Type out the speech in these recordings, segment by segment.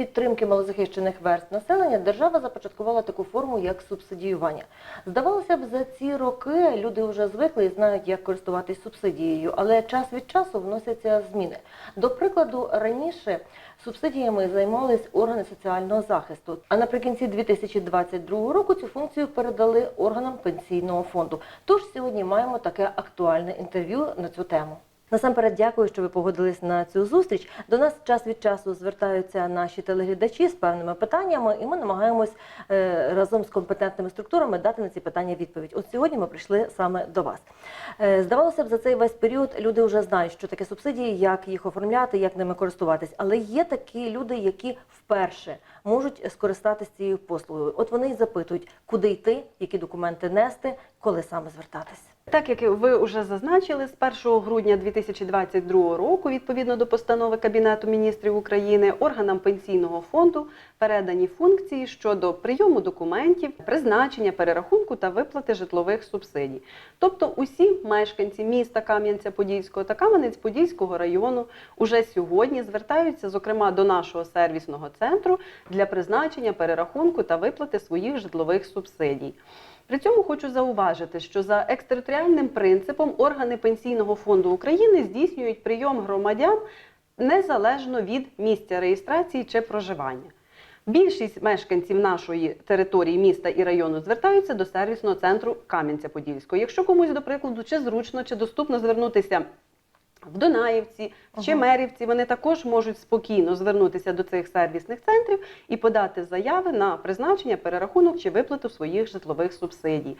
Підтримки малозахищених верств населення держава започаткувала таку форму, як субсидіювання. Здавалося б, за ці роки люди вже звикли і знають, як користуватись субсидією, але час від часу вносяться зміни. До прикладу, раніше субсидіями займались органи соціального захисту. А наприкінці 2022 року цю функцію передали органам пенсійного фонду. Тож сьогодні маємо таке актуальне інтерв'ю на цю тему. Насамперед, дякую, що ви погодились на цю зустріч. До нас час від часу звертаються наші телеглядачі з певними питаннями, і ми намагаємось е, разом з компетентними структурами дати на ці питання відповідь. От сьогодні ми прийшли саме до вас. Е, здавалося б, за цей весь період люди вже знають, що таке субсидії, як їх оформляти, як ними користуватись. Але є такі люди, які вперше можуть скористатися цією послугою. От вони й запитують, куди йти, які документи нести, коли саме звертатись. Так як ви вже зазначили, з 1 грудня 2022 року, відповідно до постанови Кабінету міністрів України, органам пенсійного фонду передані функції щодо прийому документів, призначення, перерахунку та виплати житлових субсидій. Тобто, усі мешканці міста Кам'янця-Подільського та Кам'янець-Подільського району уже сьогодні звертаються, зокрема, до нашого сервісного центру для призначення, перерахунку та виплати своїх житлових субсидій. При цьому хочу зауважити, що за екстериторіальним принципом органи Пенсійного фонду України здійснюють прийом громадян незалежно від місця реєстрації чи проживання. Більшість мешканців нашої території міста і району звертаються до сервісного центру Кам'янця-Подільського. Якщо комусь, до прикладу, чи зручно, чи доступно звернутися в Донаївці чи Ага. Мерівці, вони також можуть спокійно звернутися до цих сервісних центрів і подати заяви на призначення, перерахунок чи виплату своїх житлових субсидій.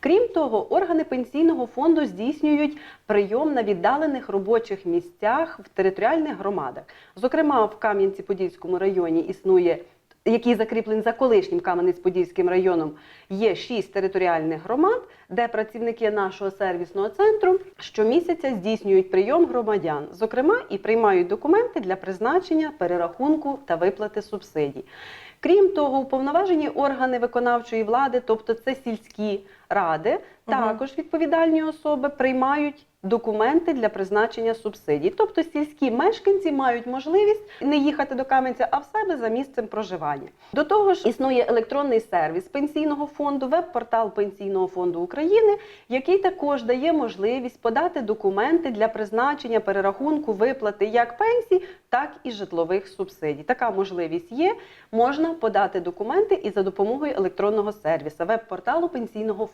Крім того, органи пенсійного фонду здійснюють прийом на віддалених робочих місцях в територіальних громадах. Зокрема, в Кам'янці-Подільському районі існує який закріплений за колишнім Кам'янець-Подільським районом, є шість територіальних громад, де працівники нашого сервісного центру щомісяця здійснюють прийом громадян, зокрема, і приймають документи для призначення, перерахунку та виплати субсидій. Крім того, уповноважені органи виконавчої влади, тобто це сільські ради, також відповідальні особи приймають документи для призначення субсидій. Тобто сільські мешканці мають можливість не їхати до Кам'янця, а в себе за місцем проживання. До того ж, існує електронний сервіс пенсійного фонду, веб-портал Пенсійного фонду України, який також дає можливість подати документи для призначення перерахунку виплати як пенсій, так і житлових субсидій. Така можливість є. Можна подати документи і за допомогою електронного сервісу, веб-порталу Пенсійного фонду.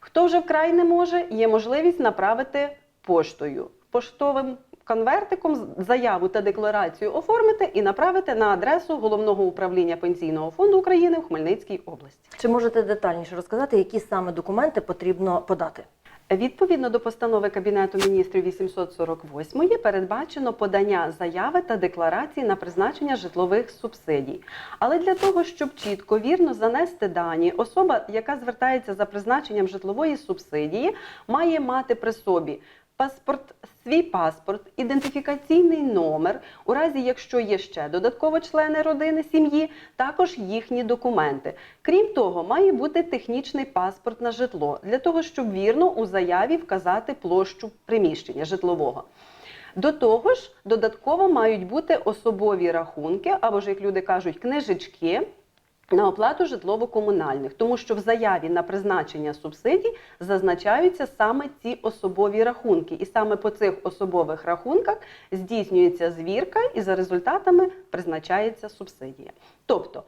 Хто вже вкрай не може, є можливість направити поштою, поштовим конвертиком заяву та декларацію оформити і направити на адресу головного управління Пенсійного фонду України в Хмельницькій області. Чи можете детальніше розказати, які саме документи потрібно подати? Відповідно до постанови Кабінету міністрів 848 передбачено подання заяви та декларації на призначення житлових субсидій. Але для того, щоб чітко вірно занести дані, особа, яка звертається за призначенням житлової субсидії, має мати при собі паспорт, свій паспорт, ідентифікаційний номер, у разі якщо є ще додатково члени родини сім'ї, також їхні документи. Крім того, має бути технічний паспорт на житло для того, щоб вірно у заяві вказати площу приміщення житлового. До того ж, додатково мають бути особові рахунки, або ж, як люди кажуть, книжечки. На оплату житлово-комунальних, тому що в заяві на призначення субсидій зазначаються саме ці особові рахунки, і саме по цих особових рахунках здійснюється звірка, і за результатами призначається субсидія. Тобто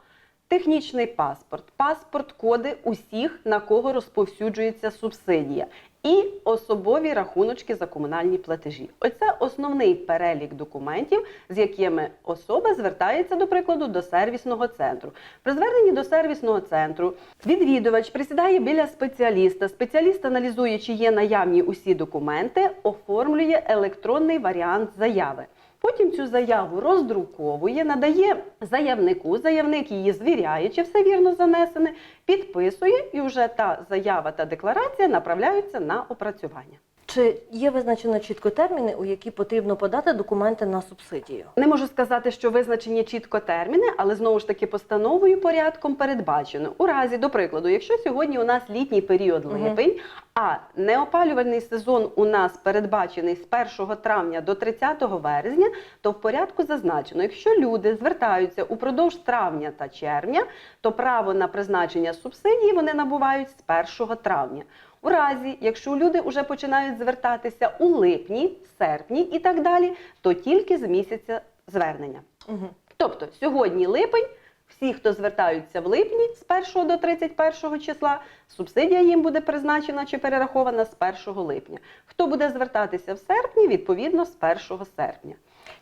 технічний паспорт, паспорт коди усіх, на кого розповсюджується субсидія, і особові рахуночки за комунальні платежі. Оце основний перелік документів, з якими особа звертається, до прикладу, до сервісного центру. При зверненні до сервісного центру відвідувач присідає біля спеціаліста. Спеціаліст аналізує, чи є наявні усі документи, оформлює електронний варіант заяви. Потім цю заяву роздруковує, надає заявнику. Заявник її звіряє, чи все вірно занесене, підписує, і вже та заява та декларація направляються на опрацювання. Чи є визначено чітко терміни, у які потрібно подати документи на субсидію? Не можу сказати, що визначені чітко терміни, але знову ж таки постановою порядком передбачено. У разі, до прикладу, якщо сьогодні у нас літній період липень, а неопалювальний сезон у нас передбачений з 1 травня до 30 березня, то в порядку зазначено, якщо люди звертаються упродовж травня та червня, то право на призначення субсидії вони набувають з 1 травня. У разі, якщо люди вже починають звертатися у липні, серпні і так далі, то тільки з місяця звернення. Угу. Тобто сьогодні липень, всі, хто звертаються в липні з 1 до 31 числа, субсидія їм буде призначена чи перерахована з 1 липня. Хто буде звертатися в серпні, відповідно з 1 серпня.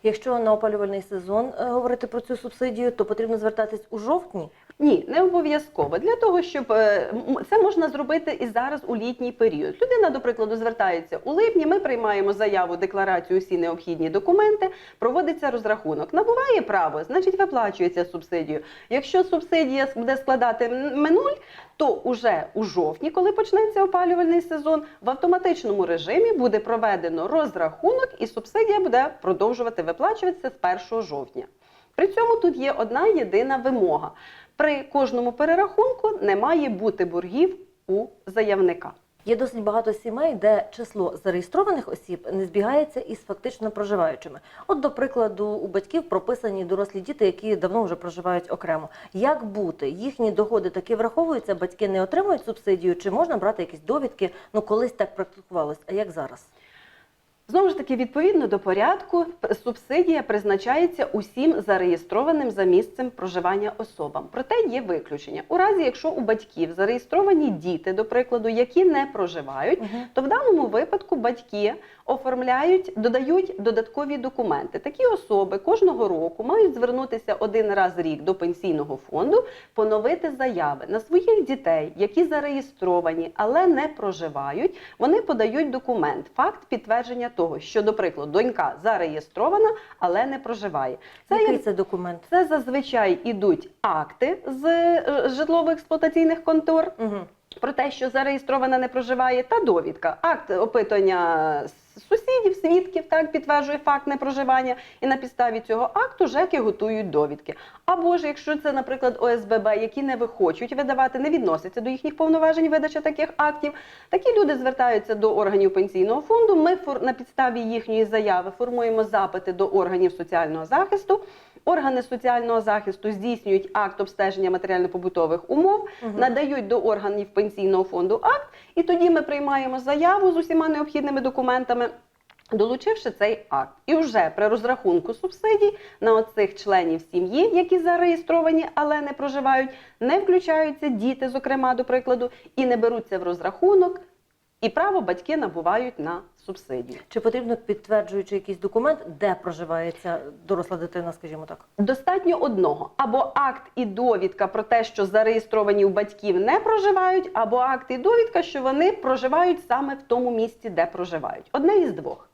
Якщо на опалювальний сезон е, говорити про цю субсидію, то потрібно звертатись у жовтні. Ні, не обов'язково. Для того, щоб е, це можна зробити і зараз у літній період. Людина, до прикладу, звертається у липні. Ми приймаємо заяву, декларацію, усі необхідні документи. Проводиться розрахунок. Набуває право, значить виплачується субсидію. Якщо субсидія буде складати м- нуль, то уже у жовтні, коли почнеться опалювальний сезон, в автоматичному режимі буде проведено розрахунок, і субсидія буде продовжувати виплачуватися з 1 жовтня. При цьому тут є одна єдина вимога. При кожному перерахунку не має бути боргів у заявника. Є досить багато сімей, де число зареєстрованих осіб не збігається із фактично проживаючими. От, до прикладу, у батьків прописані дорослі діти, які давно вже проживають окремо. Як бути? Їхні доходи таки враховуються, батьки не отримують субсидію, чи можна брати якісь довідки? Ну колись так практикувалось. А як зараз? Знову ж таки, відповідно до порядку, субсидія призначається усім зареєстрованим за місцем проживання особам. Проте є виключення. У разі, якщо у батьків зареєстровані діти, до прикладу, які не проживають, то в даному випадку батьки оформляють, додають додаткові документи. Такі особи кожного року мають звернутися один раз в рік до пенсійного фонду, поновити заяви на своїх дітей, які зареєстровані, але не проживають. Вони подають документ, факт підтвердження того, що, до прикладу, донька зареєстрована, але не проживає. Це Який є це документ? це зазвичай ідуть акти з е, житлово-експлуатаційних контор Угу. про те, що зареєстрована не проживає, та довідка. Акт опитування сусідів, свідків, так підтверджує факт непроживання, і на підставі цього акту ЖЕКи готують довідки. Або ж якщо це, наприклад, ОСББ, які не вихочуть видавати, не відносяться до їхніх повноважень видача таких актів, такі люди звертаються до органів пенсійного фонду. Ми на підставі їхньої заяви формуємо запити до органів соціального захисту. Органи соціального захисту здійснюють акт обстеження матеріально-побутових умов, Мгм. надають до органів пенсійного фонду акт, і тоді ми приймаємо заяву з усіма необхідними документами. Долучивши цей акт, і вже при розрахунку субсидій на оцих членів сім'ї, які зареєстровані, але не проживають, не включаються діти, зокрема до прикладу, і не беруться в розрахунок, і право батьки набувають на субсидію. Чи потрібно підтверджуючи якийсь документ, де проживається доросла дитина, скажімо так? Достатньо одного або акт і довідка про те, що зареєстровані у батьків не проживають, або акт і довідка, що вони проживають саме в тому місці, де проживають. Одне із двох.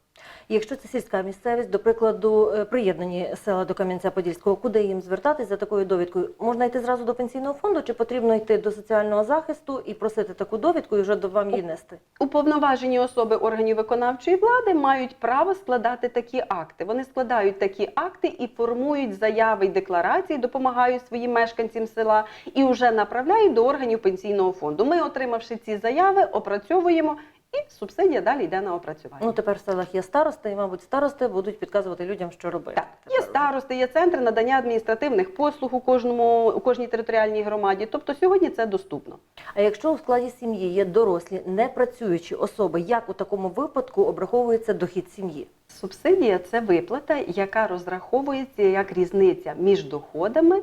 Якщо це сільська місцевість, до прикладу, е, приєднані села до Кам'янця-Подільського, куди їм звертатись за такою довідкою? Можна йти зразу до пенсійного фонду, чи потрібно йти до соціального захисту і просити таку довідку і вже до вам її нести? Уповноважені особи органів виконавчої влади мають право складати такі акти. Вони складають такі акти і формують заяви й декларації, допомагають своїм мешканцям села і вже направляють до органів пенсійного фонду. Ми, отримавши ці заяви, опрацьовуємо. І субсидія далі йде на опрацювання. Ну тепер в селах є старости, і мабуть старости будуть підказувати людям, що робити. Так, є старости, є центри надання адміністративних послуг у кожному у кожній територіальній громаді. Тобто сьогодні це доступно. А якщо у складі сім'ї є дорослі, непрацюючі особи, як у такому випадку обраховується дохід сім'ї? Субсидія це виплата, яка розраховується як різниця між доходами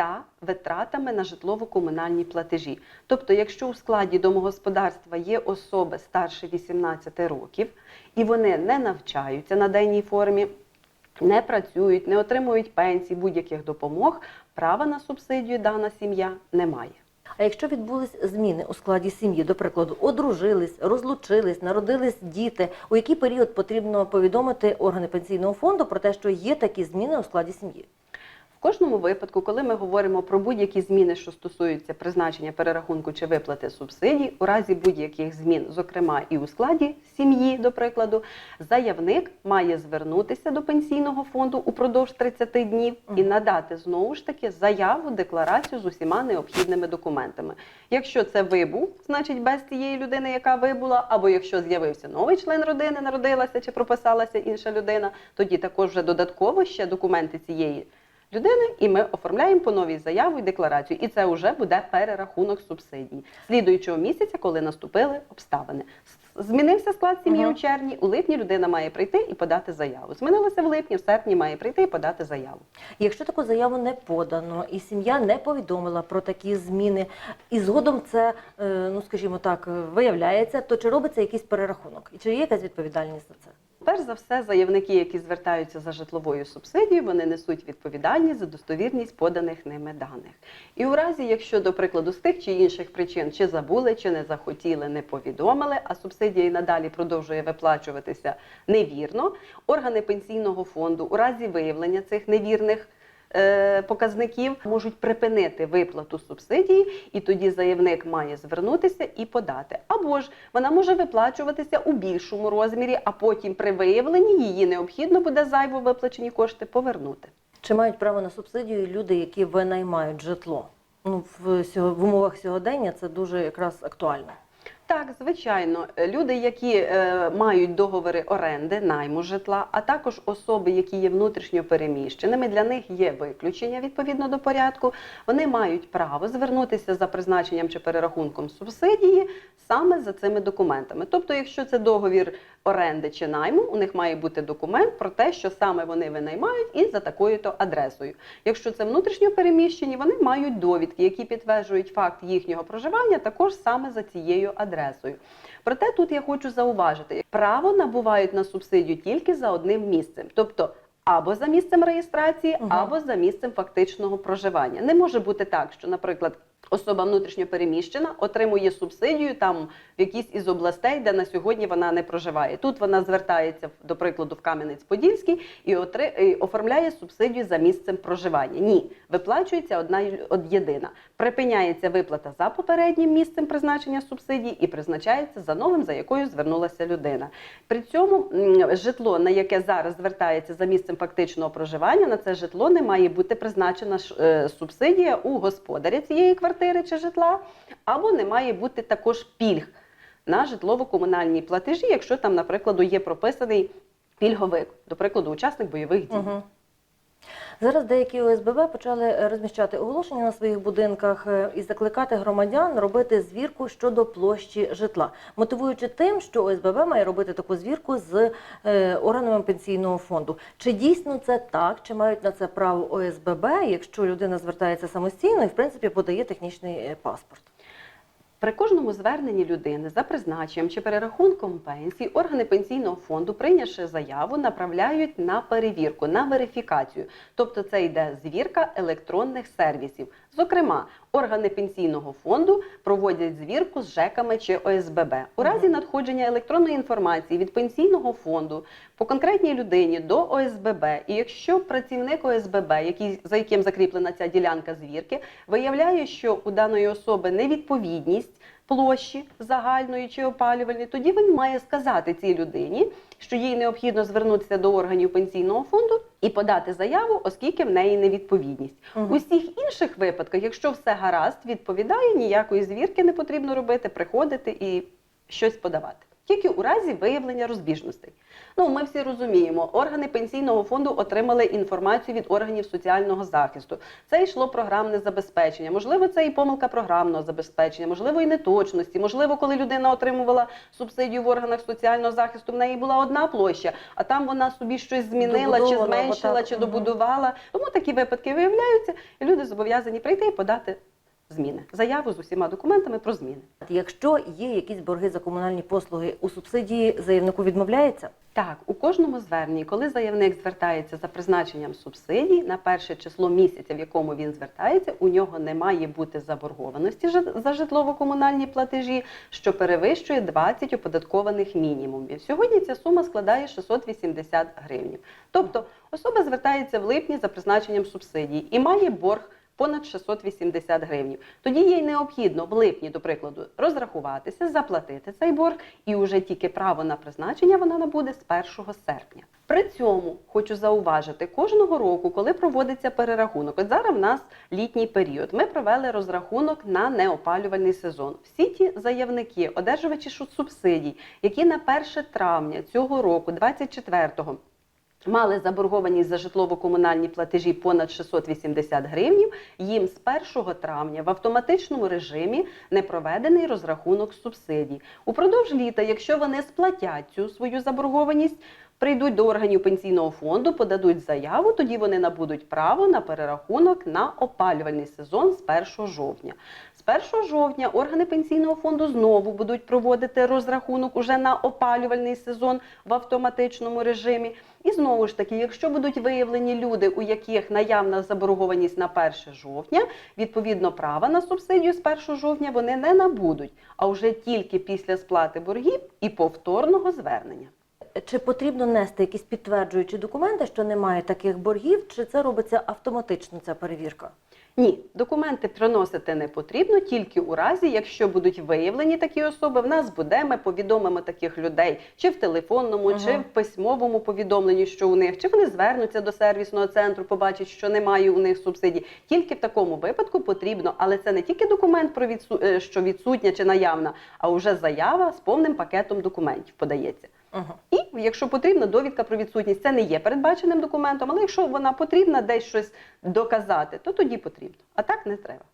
та витратами на житлово-комунальні платежі. Тобто, якщо у складі домогосподарства є особи старше 18 років і вони не навчаються на денній формі, не працюють, не отримують пенсій, будь-яких допомог, права на субсидію дана сім'я не має. А якщо відбулись зміни у складі сім'ї, до прикладу, одружились, розлучились, народились діти, у який період потрібно повідомити органи пенсійного фонду про те, що є такі зміни у складі сім'ї? Кожному випадку, коли ми говоримо про будь-які зміни, що стосуються призначення перерахунку чи виплати субсидій, у разі будь-яких змін, зокрема і у складі сім'ї, до прикладу, заявник має звернутися до пенсійного фонду упродовж 30 днів і надати знову ж таки заяву, декларацію з усіма необхідними документами. Якщо це вибув, значить без цієї людини, яка вибула, або якщо з'явився новий член родини, народилася чи прописалася інша людина, тоді також вже додатково ще документи цієї людини, і ми оформляємо по новій заяву і декларацію. І це вже буде перерахунок субсидій слідуючого місяця, коли наступили обставини. Змінився склад сім'ї Мгм. у червні. У липні людина має прийти і подати заяву. Змінилося в липні, в серпні має прийти і подати заяву. Якщо таку заяву не подано, і сім'я не повідомила про такі зміни, і згодом це, е, ну скажімо так, виявляється, то чи робиться якийсь перерахунок? І чи є якась відповідальність за це? Перш за все, заявники, які звертаються за житловою субсидією, вони несуть відповідальність за достовірність поданих ними даних. І у разі, якщо, до прикладу, з тих чи інших причин чи забули, чи не захотіли, не повідомили, а субсидія і надалі продовжує виплачуватися невірно, органи пенсійного фонду у разі виявлення цих невірних. Е, Показників можуть припинити виплату субсидії, і тоді заявник має звернутися і подати. Або ж вона може виплачуватися у більшому розмірі, а потім при виявленні її необхідно буде зайво виплачені кошти повернути. Чи мають право на субсидію люди, які винаймають житло? Ну, в, в умовах сьогодення це дуже якраз актуально. Так, звичайно, Е, люди, які е, мають договори оренди, найму житла, а також особи, які є внутрішньо переміщеними, для них є виключення відповідно до порядку. Вони мають право звернутися за призначенням чи перерахунком субсидії саме за цими документами. Тобто, якщо це договір оренди чи найму, у них має бути документ про те, що саме вони винаймають і за такою-то адресою. Якщо це внутрішньо переміщені, вони мають довідки, які підтверджують факт їхнього проживання, також саме за цією адресою. Проте тут я хочу зауважити, право набувають на субсидію тільки за одним місцем, тобто. Або за місцем реєстрації, Мгм. або за місцем фактичного проживання. Не може бути так, що, наприклад, особа внутрішньо переміщена отримує субсидію там в якійсь із областей, де на сьогодні вона не проживає. Тут вона звертається до прикладу в Кам'янець-Подільський і, отри... і оформляє субсидію за місцем проживання. Ні, виплачується одна од єдина. Припиняється виплата за попереднім місцем призначення субсидії і призначається за новим, за якою звернулася людина. При цьому житло, на яке зараз звертається за місцем фактичного проживання, на це житло не має бути призначена е, субсидія у господаря цієї квартири чи житла, або не має бути також пільг на житлово-комунальні платежі, якщо там, наприклад, є прописаний пільговик, до прикладу, учасник бойових дій. Угу. Зараз деякі ОСББ почали розміщати оголошення на своїх будинках е, і закликати громадян робити звірку щодо площі житла, мотивуючи тим, що ОСББ має робити таку звірку з е, органами пенсійного фонду. Чи дійсно це так? Чи мають на це право ОСББ, якщо людина звертається самостійно і в принципі подає технічний е, паспорт? При кожному зверненні людини за призначенням чи перерахунком пенсії органи пенсійного фонду, прийнявши заяву, направляють на перевірку, на верифікацію. Тобто це йде звірка електронних сервісів. Зокрема, органи пенсійного фонду проводять звірку з ЖЕКами чи ОСББ. У разі надходження електронної інформації від пенсійного фонду по конкретній людині до ОСББ, і якщо працівник ОСББ, який, за яким закріплена ця ділянка звірки, виявляє, що у даної особи невідповідність площі загальної чи опалювальної, тоді він має сказати цій людині, що їй необхідно звернутися до органів пенсійного фонду і подати заяву, оскільки в неї невідповідність. Угу. У всіх інших випадках, якщо все гаразд, відповідає, ніякої звірки не потрібно робити, приходити і щось подавати. Тільки у разі виявлення розбіжностей. Ну, ми всі розуміємо, органи пенсійного фонду отримали інформацію від органів соціального захисту. Це йшло програмне забезпечення. Можливо, це і помилка програмного забезпечення, можливо, і неточності. Можливо, коли людина отримувала субсидію в органах соціального захисту, в неї була одна площа, а там вона собі щось змінила, чи зменшила, так. чи добудувала. Тому такі випадки виявляються, і люди зобов'язані прийти і подати зміни. Заяву з усіма документами про зміни. Якщо є якісь борги за комунальні послуги, у субсидії заявнику відмовляється? Так, у кожному зверненні, коли заявник звертається за призначенням субсидій на перше число місяця, в якому він звертається, у нього не має бути заборгованості за житлово-комунальні платежі, що перевищує 20 оподаткованих мінімумів. Сьогодні ця сума складає 680 гривень. Тобто особа звертається в липні за призначенням субсидій і має борг. Понад 680 гривень. Тоді їй необхідно в липні, до прикладу, розрахуватися, заплатити цей борг, і вже тільки право на призначення вона набуде з 1 серпня. При цьому хочу зауважити, кожного року, коли проводиться перерахунок, от зараз в нас літній період, ми провели розрахунок на неопалювальний сезон. Всі ті заявники, одержувачі субсидій, які на 1 травня цього року, 24-го, Мали заборгованість за житлово-комунальні платежі понад 680 гривень, їм з 1 травня в автоматичному режимі не проведений розрахунок субсидій. Упродовж літа, якщо вони сплатять цю свою заборгованість, прийдуть до органів пенсійного фонду, подадуть заяву, тоді вони набудуть право на перерахунок на опалювальний сезон з 1 жовтня. З 1 жовтня органи пенсійного фонду знову будуть проводити розрахунок уже на опалювальний сезон в автоматичному режимі. І знову ж таки, якщо будуть виявлені люди, у яких наявна заборгованість на 1 жовтня, відповідно права на субсидію з 1 жовтня вони не набудуть, а вже тільки після сплати боргів і повторного звернення. Чи потрібно нести якісь підтверджуючі документи, що немає таких боргів, чи це робиться автоматично ця перевірка? Ні, документи приносити не потрібно тільки у разі, якщо будуть виявлені такі особи. В нас буде, ми повідомимо таких людей чи в телефонному, чи в письмовому повідомленні, що у них, чи вони звернуться до сервісного центру, побачать, що немає у них субсидій. Тільки в такому випадку потрібно, але це не тільки документ про відсу... е, що відсутня чи наявна, а вже заява з повним пакетом документів подається. Угу. І якщо потрібно, довідка про відсутність це не є передбаченим документом, але якщо вона потрібна десь щось доказати, то тоді потрібно. А так не треба.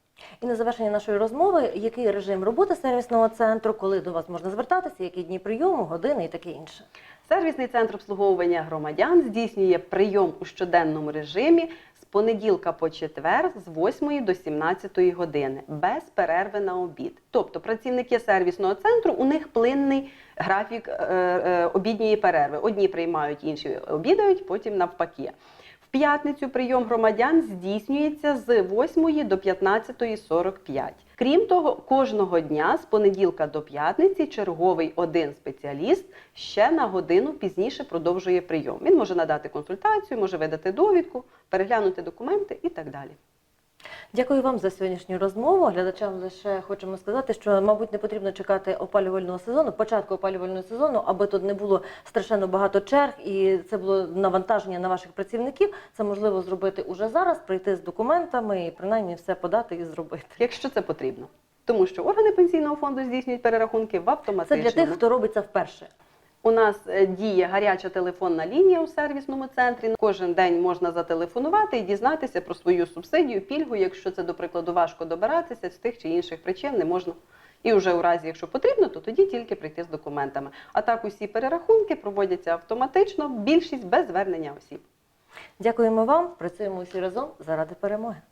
І на завершення нашої розмови, який режим роботи сервісного центру, коли до вас можна звертатися, які дні прийому, години і таке інше. Сервісний центр обслуговування громадян здійснює прийом у щоденному режимі з понеділка по четвер з 8 до 17 години без перерви на обід. Тобто працівники сервісного центру у них плинний графік е, е, обідньої перерви. Одні приймають, інші обідають, потім навпаки. В п'ятницю прийом громадян здійснюється з 8 до 15.45. Крім того, кожного дня з понеділка до п'ятниці черговий один спеціаліст ще на годину пізніше продовжує прийом. Він може надати консультацію, може видати довідку, переглянути документи і так далі. Дякую вам за сьогоднішню розмову. Глядачам лише хочемо сказати, що, мабуть, не потрібно чекати опалювального сезону, початку опалювального сезону, аби тут не було страшенно багато черг і це було навантаження на ваших працівників. Це можливо зробити уже зараз, прийти з документами і принаймні все подати і зробити. Якщо це потрібно. Тому що органи пенсійного фонду здійснюють перерахунки в Це для тих, хто робить це вперше. У нас е, діє гаряча телефонна лінія у сервісному центрі. Кожен день можна зателефонувати і дізнатися про свою субсидію, пільгу, якщо це, до прикладу, важко добиратися з тих чи інших причин не можна. І вже у разі, якщо потрібно, то тоді тільки прийти з документами. А так усі перерахунки проводяться автоматично, більшість без звернення осіб. Дякуємо вам. Працюємо усі разом заради перемоги.